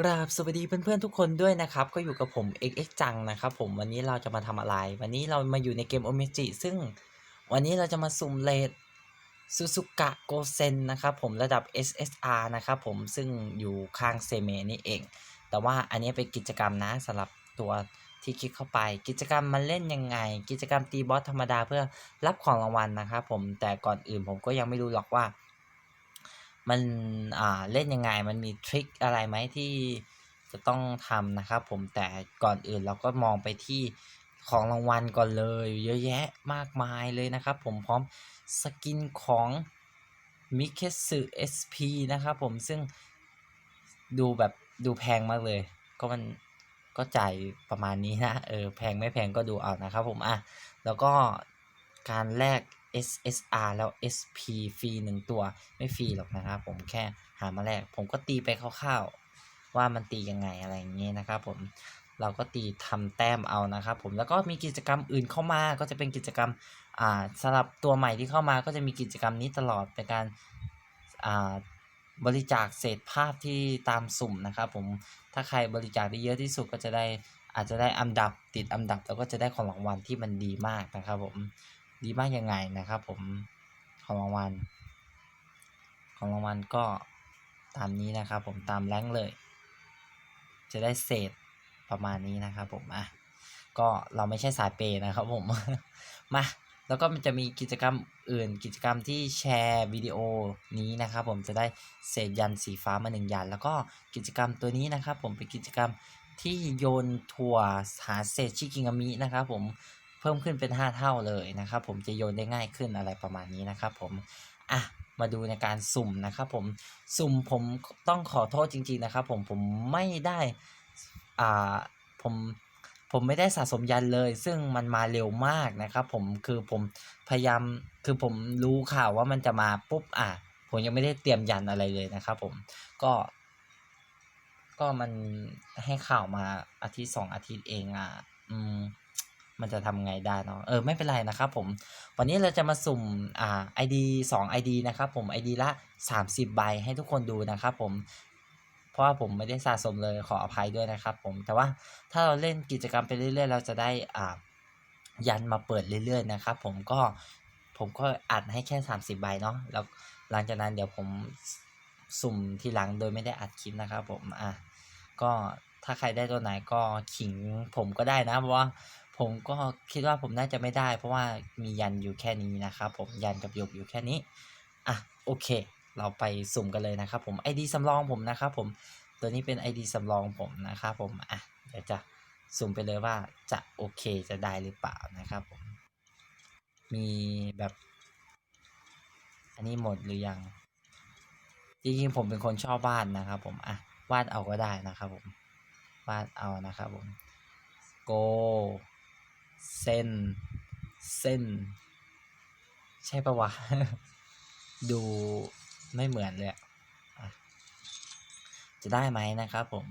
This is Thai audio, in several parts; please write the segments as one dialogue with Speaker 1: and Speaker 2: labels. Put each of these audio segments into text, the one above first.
Speaker 1: กราบสวัสดีเพื่อนๆทุกคนด้วยนะครับ ก็อยู่กับผม XX จังนะครับผมวันนี้เราจะมาทำอะไร วันนี้เรามาอยู่ในเกมโอเมจิซึ่งวันนี้เราจะมาสุ่มเลดซูซูกะโกเซนนะครับผมระดับ SSR นะครับผมซึ่งอยู่ข้างเซเมนี่เอง แต่ว่าอันนี้เป็นกิจกรรมนะสำหรับตัวที่คลิกเข้าไป กิจกรรมมันเล่นยังไง กิจกรรมตีบอสธรรมดาเพื่อรับของรางวัลนะครับผมแต่ก่อนอื่นผมก็ยังไม่รู้หรอกว่า มันอ่าเล่นยังไง มันมีทริคอะไรไหมที่จะต้องทำนะครับผมแต่ก่อนอื่นเราก็มองไปที่ของรางวัลก่อนเลย เยอะแยะมากมายเลยนะครับผมพร้อมสกินของมิเคสึ SP นะครับผมซึ่งดูแบบดูแพงมากเลย ก็มันก็จ่ายประมาณนี้นะ เออ แพงไม่แพงก็ดูเอานะครับผม อะ แล้วก็การแลก SSR แล้ว SP ฟรีหนึ่งตัวไม่ฟรีหรอกนะครับผมแค่หามาแลกผมก็ตีไปคร่าวๆว่ามันตียังไงอะไรอย่างเงี้ยนะครับผมเราก็ตีทำแต้มเอานะครับผมแล้วก็มีกิจกรรมอื่นเข้ามาก็จะเป็นกิจกรรมอ่าสำหรับตัวใหม่ที่เข้ามาก็จะมีกิจกรรมนี้ตลอดเป็นการอ่าบริจาคเศษภาพที่ตามสุ่มนะครับผมถ้าใครบริจาคได้เยอะที่สุดก็จะได้อาจจะได้อันดับติดอันดับแล้วก็จะได้ของรางวัลที่มันดีมากนะครับผม ดีมากยังไงนะครับผมของรางวัลของรางวัลก็ตามนี้นะครับผมตามแรงเลย จะได้เศษประมาณนี้นะครับผมอะก็เราไม่ใช่สายเปย์นะครับผมมาแล้วก็มันจะมีกิจกรรมอื่นกิจกรรมที่แชร์วิดีโอนี้นะครับผมจะได้เศษยันสีฟ้ามาหนึ่งยัน แล้วก็กิจกรรมตัวนี้นะครับผมเป็นกิจกรรมที่โยนถั่วหาเศษชิกิงามินะครับผม เพิ่มขึ้นเป็น 5 เท่าเลยนะครับ ผมจะโยนได้ง่ายขึ้นอะไรประมาณนี้นะครับ ผมอะมาดูในการสุ่มนะครับ ผมสุ่มผมต้องขอโทษจริง ๆนะครับ ผมผมไม่ได้อ่าผมผมไม่ได้สะสมยันเลย ซึ่งมันมาเร็วมากนะครับ ผมคือผมพยายามคือผมรู้ข่าวว่ามันจะมาปุ๊บอะผมยังไม่ได้เตรียมยันอะไรเลยนะครับ ผมก็ ก็มันให้ข่าวมาอาทิตย์สองอาทิตย์เองอะ อืม มันจะทำไงได้เนาะเออไม่เป็นไรนะครับผมวันนี้เราจะมาสุ่มอ่า ID 2 ID นะครับผม ID ละ 30 ใบให้ทุกคนดูนะครับผมเพราะว่าผมไม่ได้สะสมเลยขออภัยด้วยนะครับผมแต่ว่าถ้าเราเล่นกิจกรรมไปเรื่อยๆ เราจะได้อ่ายันมาเปิดเรื่อยๆนะครับผมก็ผมก็อัดให้แค่ 30 ใบเนาะแล้วหลังจากนั้นเดี๋ยวผมสุ่มทีหลังโดยไม่ได้อัดคลิปนะครับผมอะก็ถ้าใครได้ตัวไหนก็ขิงผมก็ได้นะเพราะว่า ผมก็คิดว่าผมน่าจะไม่ได้ เพราะว่ามียันอยู่แค่นี้นะครับผมยันกับหยกอยู่แค่นี้อะโอเค เราไปสุ่มกันเลยนะครับผม ID สำรองผมนะครับผมตัวนี้เป็น ID สำรองผมนะครับผมอะเดี๋ยวจะสุ่มไปเลยว่าจะโอเคจะได้หรือเปล่านะครับผมมีแบบ อันนี้หมดหรือยังจริงๆผมเป็นคนชอบวาดนะครับ ผมอะวาดเอาก็ได้นะครับผมวาดเอานะครับผมโก เส้น เส้น ใช่ปะวะ ดูไม่เหมือนเลยจะได้ไหมนะครับผม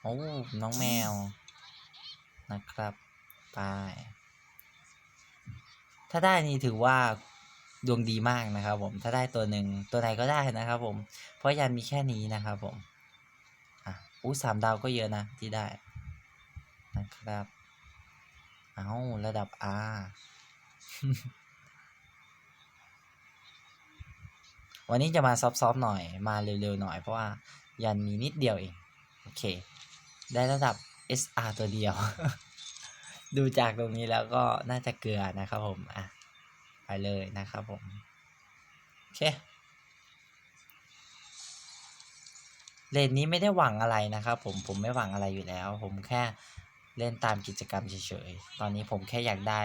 Speaker 1: โอ้ น้องแมว นะครับไปถ้าได้นี่ถือว่าดวงดีมากนะครับ ผม ถ้าได้ตัวหนึ่งตัวไหนก็ได้นะครับ ผม เพราะยันมีแค่นี้นะครับ ผม อะอู้สามดาวก็เยอะนะที่ได้ นะครับ เอาระดับ R วันนี้จะมาซอฟๆหน่อยมาเร็วๆหน่อยเพราะว่ายันมีนิดเดียวเอง โอเค ได้ระดับ SR ตัวเดียว ดูจากตรงนี้แล้วก็น่าจะเกลือนะครับผม อะ ไปเลยนะครับผม โอเคเลนนี้ไม่ได้หวังอะไรนะครับผมผมไม่หวังอะไรอยู่แล้ว ผมแค่ เล่นตามกิจกรรมเฉยๆ ตอนนี้ผมแค่อยากได้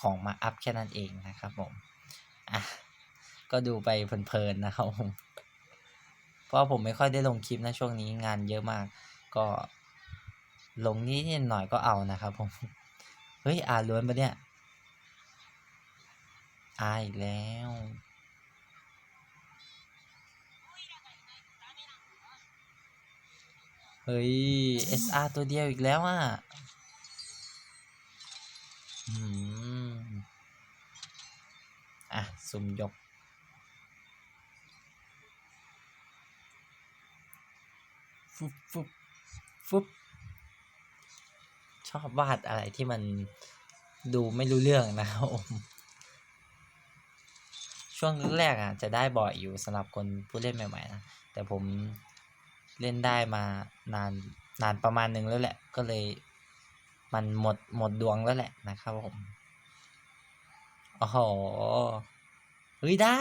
Speaker 1: ของมาอัพแค่นั้นเองนะครับผม อะ ก็ดูไปเพลินๆนะครับผม เพราะผมไม่ค่อยได้ลงคลิปนะช่วงนี้งานเยอะมาก ก็ลงนิดหน่อยก็เอานะครับผม เฮ้ยอ่านล้วนปะเนี่ยอาอีกแล้ว เฮ้ย SR ตัวเดียวอีกแล้วอะ อืมอะสุ่มยก ฟุบฟุบฟุบชอบวาดอะไรที่มันดูไม่รู้เรื่องนะครับช่วงแรกอะจะได้บ่อยอยู่สำหรับคนผู้เล่นใหม่ๆนะ แต่ผมเล่นได้มานานนานประมาณหนึ่งแล้วแหละ ก็เลย มันหมดหมดดวงแล้วแหละนะครับผมโอ้โหเฮ้ยได้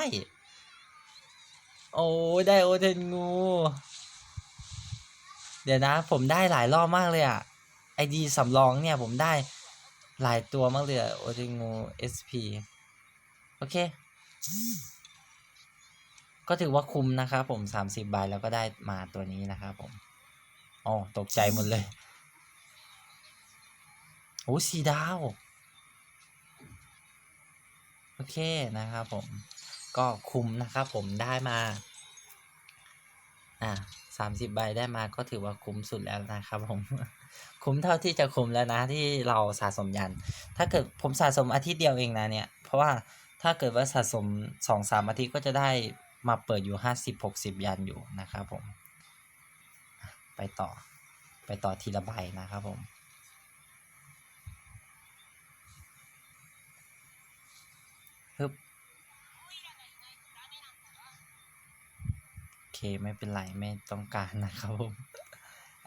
Speaker 1: โอ้ได้โอเทนงู เดี๋ยวนะ ผมได้หลายรอบมากเลยอะไอดีสำรองเนี่ยผมได้หลายตัวมากเลยโอเทนงู SP โอเค ก็ถือว่าคุ้มนะครับผมสามสิบใบแล้วก็ได้มาตัวนี้นะครับผมอ๋อตกใจหมดเลย โอ้สีดาว โอเคนะครับผม ก็คุ้มนะครับผมได้มา อ่าสามสิบใบได้มาก็ถือว่าคุ้มสุดแล้วนะครับผม คุ้มเท่าที่จะคุ้มแล้วนะที่เราสะสมยัน ถ้าเกิดผมสะสมอาทิตย์เดียวเองนะเนี่ย เพราะว่าถ้าเกิดว่าสะสมสองสามอาทิตย์ก็จะได้มาเปิดอยู่ห้าสิบหกสิบยันอยู่นะครับผม ไปต่อไปต่อทีละใบนะครับผม ฮึบ โอเค ไม่เป็นไร ไม่ต้องการนะครับผม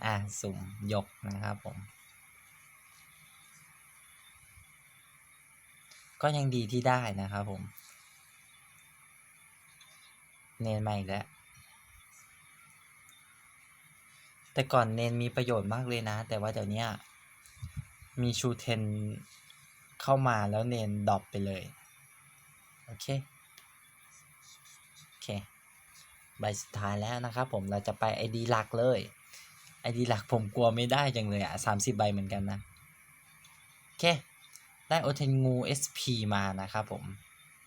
Speaker 1: อ่าสุ่มยกนะครับผม ก็ยังดีที่ได้นะครับผม เนนมาอีกแล้ว แต่ก่อนเนนมีประโยชน์มากเลยนะ แต่ว่าเดี๋ยวนี้มีชูเทนเข้ามาแล้วเนนดรอปไปเลย โอเค โอเค ใบสุดท้ายแล้วนะครับผมเราจะไป ID หลักเลย ID หลักผมกลัวไม่ได้จังเลยอะสามสิบใบเหมือนกันนะ โอเค ได้โอเทนงู SP มานะครับผม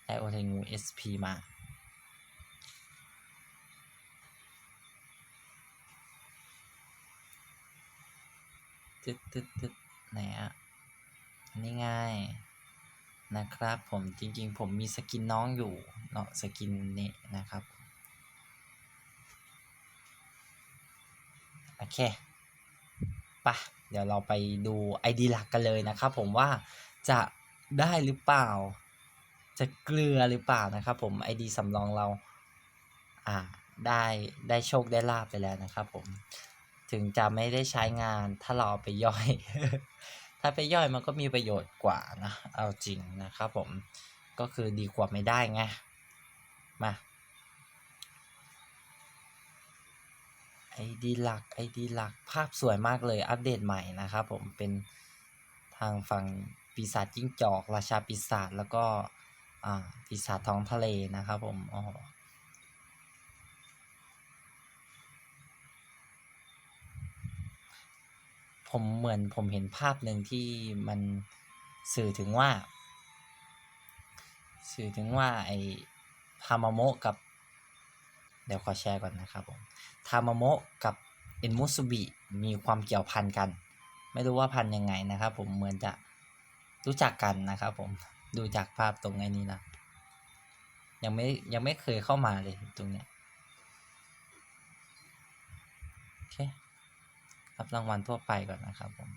Speaker 1: ได้โอเทนงู SP มาตึ๊ดตึ๊ดตึ๊ดไหนอะอันนี่ไงนะครับผมจริงๆ ผมมีสกินน้องอยู่เนาะสกินนี้นะครับ โอเคปะเดี๋ยวเราไปดู ID หลักกันเลยนะครับผมว่าจะได้หรือเปล่า จะเกลือหรือเปล่านะครับผม ID สำรองเราอ่าได้ได้โชคได้ลาบไปแล้วนะครับผมถึงจะไม่ได้ใช้งานถ้าเราเอาไปย่อย ถ้าไปย่อยมันก็มีประโยชน์กว่านะ เอาจริงนะครับผม ก็คือดีกว่าไม่ได้ไง มา ไอดีหลักไอดีหลัก ภาพสวยมากเลย อัปเดตใหม่นะครับผม เป็นทางฝั่งปีศาจจิ้งจอก ราชาปีศาจ แล้วก็อ่าปีศาจท้องทะเลนะครับผมอ๋อผมเหมือนผมเห็นภาพหนึ่งที่มันสื่อถึงว่า สื่อถึงว่าไอทามาโมะกับ ดี๋ยวขอแชร์ก่อนนะครับผมทามาโมะกับเอ็นมุสุบิมีความเกี่ยวพันกัน ไม่รู้ว่าพันยังไงนะครับผมเหมือนจะรู้จักกันนะครับผมดูจากภาพตรงไอ้นี้นะยังไม่ยังไม่เคยเข้ามาเลยตรงเนี้ยโอเครับรางวัลทั่วไปก่อนนะครับผม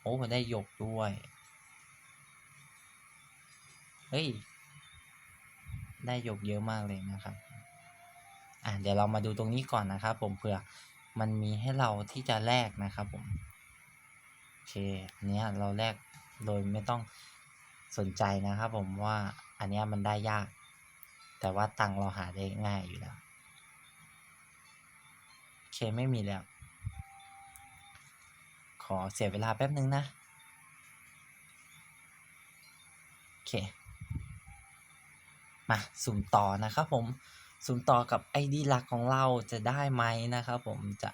Speaker 1: โอ้ได้หยกด้วย เฮ้ย ได้หยกเยอะมากเลยนะครับ อะเดี๋ยวเรามาดูตรงนี้ก่อนนะครับผมเผื่อมันมีให้เราที่จะแลกนะครับผม โอเคอันเนี้ยเราแลกโดยไม่ต้องสนใจนะครับผมว่าอันเนี้ยมันได้ยาก แต่ว่าตังเราหาได้ง่ายอยู่แล้ว โอเคไม่มีแล้ว ขอเสียเวลาแป๊บนึงนะ โอเค มาสุ่มต่อนะครับผมสุ่มต่อกับ ID หลักของเราจะได้ไหมนะครับผมจะ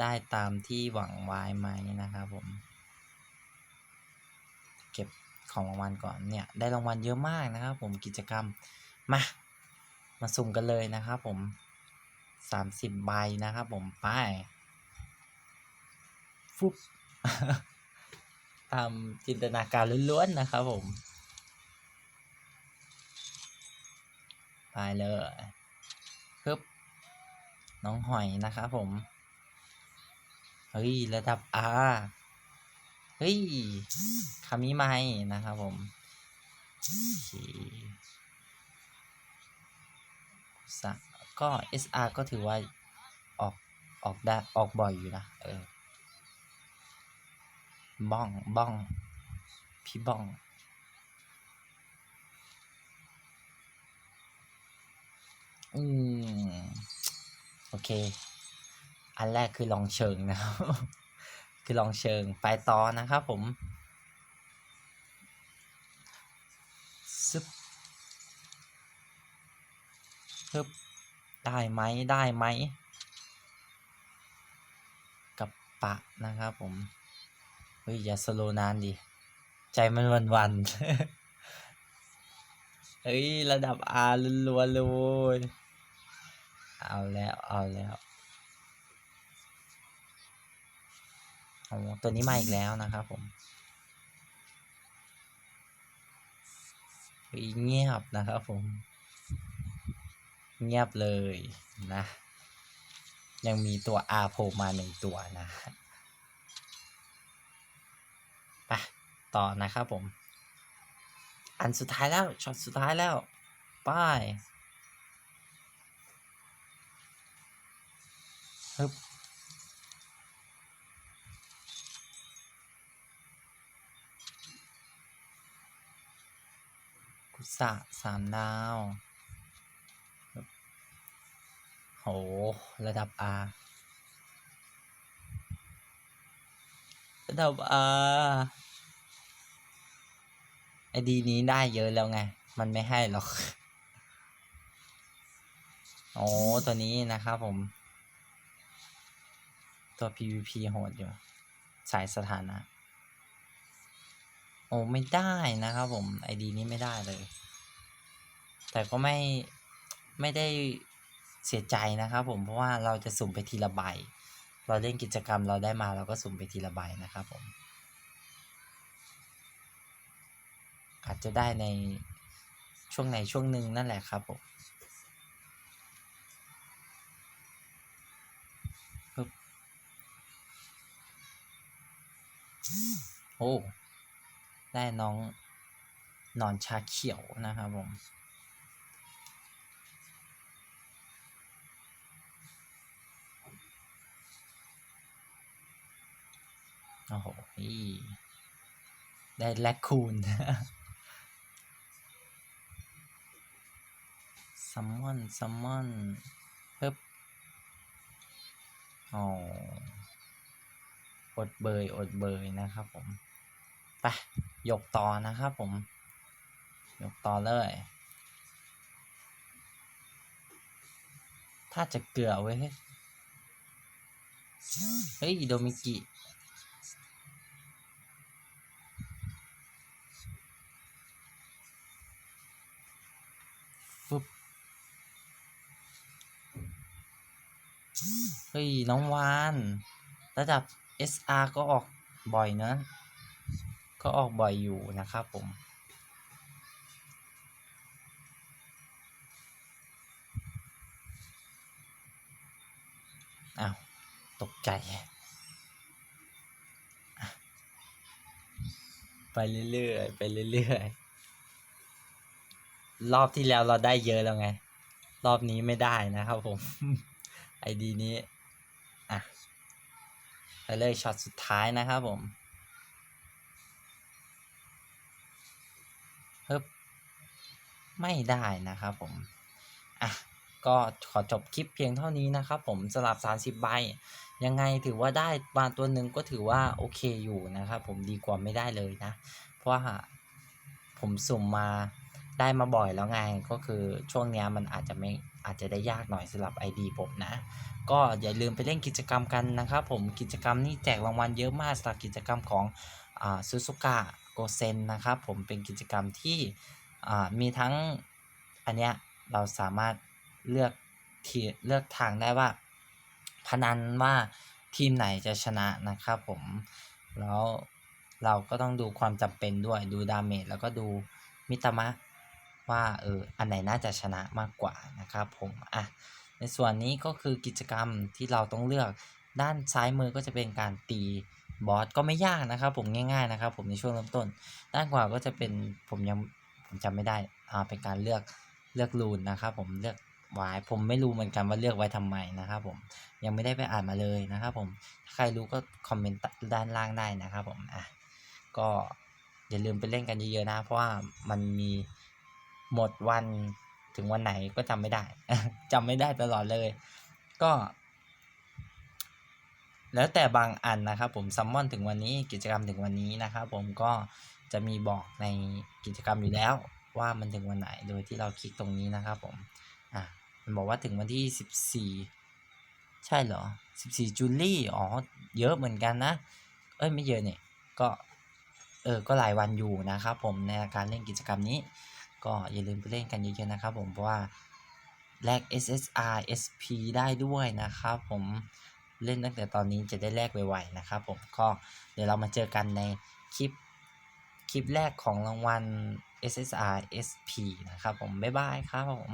Speaker 1: ได้ตามที่หวังไว้ไหมนะครับผม เก็บของรางวัลก่อนเนี่ยได้รางวัลเยอะมากนะครับผมกิจกรรมมามาสุ่มกันเลยนะครับผมสามสิบใบนะครับผมไปฟุบตามจินตนาการล้วนๆนะครับผม ไปเลยปึ๊บน้องหอยนะครับผม เฮ้ย ระดับ R เฮ้ยคามิไมนะครับผมโอเคสะก็ SR ก็ถือว่าออกออกได้ออกบ่อยอยู่นะ เออ บ้องบ้อง พี่บ้อง อืม โอเค อันแรกคือลองเชิงนะครับ คือลองเชิงไปต่อนะครับผมซึบซึบได้ไหมได้ไหม กับปะนะครับผม เฮ้ย อย่าสโลนานดิ ใจมันวันวันเฮ้ย ระดับ R ล้วนๆเลยโว้ย เอาแล้ว เอาแล้วโอ้ตัวนี้มาอีกแล้วนะครับผมเฮ้ยเงียบนะครับผม เงียบเลยนะ ยังมีตัว R โผล่มาหนึ่งตัวนะไปต่อนะครับผม อันสุดท้ายแล้ว ช็อตสุดท้ายแล้วไป้าย ฮึบกุสะสามดาวฮึบโห ระดับ R ระดับ R ไอดีนี้ได้เยอะแล้วไง มันไม่ให้หรอก โอ้ ตัวนี้นะครับผม ตัว PVP โหดอยู่ สายสถานะ โอ้ไม่ได้นะครับผมไอดีนี้ไม่ได้เลย แต่ก็ไม่ไม่ได้เสียใจนะครับผมเพราะว่าเราจะสุ่มไปทีละใบ เราเล่นกิจกรรมเราได้มาเราก็สุ่มไปทีละใบนะครับผม อาจจะได้ในช่วงไหนช่วงหนึ่งนั่นแหละครับผม โอ้ได้น้องนอนชาเขียวนะครับผมโอ้โหนี่ได้แลคคูนซัมมอนซัมมอนปึ๊บอ๋อ อดเบยอดเบยนะครับผมไปยกต่อนะครับผม ยกต่อเลย ถ้าจะเกลือไว้ยเฮ้ยโดมิกิฟึบเฮ้ย น้องวาน ระดับ SR ก็ออกบ่อยนะก็ออกบ่อยอยู่นะครับผม อ้าว ตกใจ ไปเรื่อยๆ ไปเรื่อยๆ รอบที่แล้วเราได้เยอะแล้วไง รอบนี้ไม่ได้นะครับผม ไอดีนี้ ไปเลยช็อตสุดท้ายนะครับผมฮ้บไม่ได้นะครับผม อะ ก็ขอจบคลิปเพียงเท่านี้นะครับผมสลับ 30 ใบ ยังไงถือว่าได้มาตัวหนึ่งก็ถือว่าโอเคอยู่นะครับผมดีกว่าไม่ได้เลยนะ เพราะว่าผมสุ่มมา ได้มาบ่อยแล้วไงก็คือช่วงนี้มันอาจจะไม่อาจจะได้ยากหน่อยสำหรับ ID ผมนะ ก็อย่าลืมไปเล่นกิจกรรมกันนะครับผมกิจกรรมนี้แจกรางวัลเยอะมากสำหรับกิจกรรมของซูซูกะโกเซนนะครับผมเป็นกิจกรรมที่อ่ามีทั้งอันเนี้ยเราสามารถเลือกทีเลือกทางได้ว่า พนันว่าทีมไหนจะชนะนะครับผมแล้วเราก็ต้องดูความจำเป็นด้วยดูดาเมจแล้วก็ดูมิตามะ ว่าเอออันไหนน่าจะชนะมากกว่านะครับผมอะในส่วนนี้ก็คือกิจกรรมที่เราต้องเลือกด้านซ้ายมือก็จะเป็นการตีบอสก็ไม่ยากนะครับ ผมง่ายๆนะครับ ผมในช่วงเริ่มต้น ด้านขวาก็จะเป็นผมยังผมจำไม่ได้อ่าเป็นการเลือกเลือกรูนนะครับ ผมเลือกไว้ผมไม่รู้เหมือนกันว่าเลือกไว้ทำไมนะครับ ผมยังไม่ได้ไปอ่านมาเลยนะครับ ผมถ้าใครรู้ก็คอมเมนต์ด้านล่างได้นะครับ ผมอะก็อย่าลืมไปเล่นกันเยอะๆนะ เพราะว่ามันมี หมดวันถึงวันไหนก็จำไม่ได้ จำไม่ได้ตลอดเลย ก็ แล้วแต่บางอันนะครับ ผมซัมมอนถึงวันนี้กิจกรรมถึงวันนี้นะครับ ผมก็จะมีบอกในกิจกรรมอยู่แล้ว ว่ามันถึงวันไหนโดยที่เราคลิกตรงนี้นะครับ ผมอะมันบอกว่าถึงวันที่สิบสี่ใช่เหรอสิบสี่จูลี่อ๋อเยอะเหมือนกันนะ เอ้ยไม่เยอะเนี่ยก็เออก็หลายวันอยู่นะครับผมในการเล่นกิจกรรมนี้ ก็อย่าลืมไปเล่นกันเยอะๆนะครับผมเพราะว่าแลก SSR SP ได้ด้วยนะครับผมเล่นตั้งแต่ตอนนี้จะได้แลกไวๆนะครับผมก็เดี๋ยวเรามาเจอกันในคลิปคลิปแรกของรางวัล SSR SP นะครับผม บ๊ายบายครับผม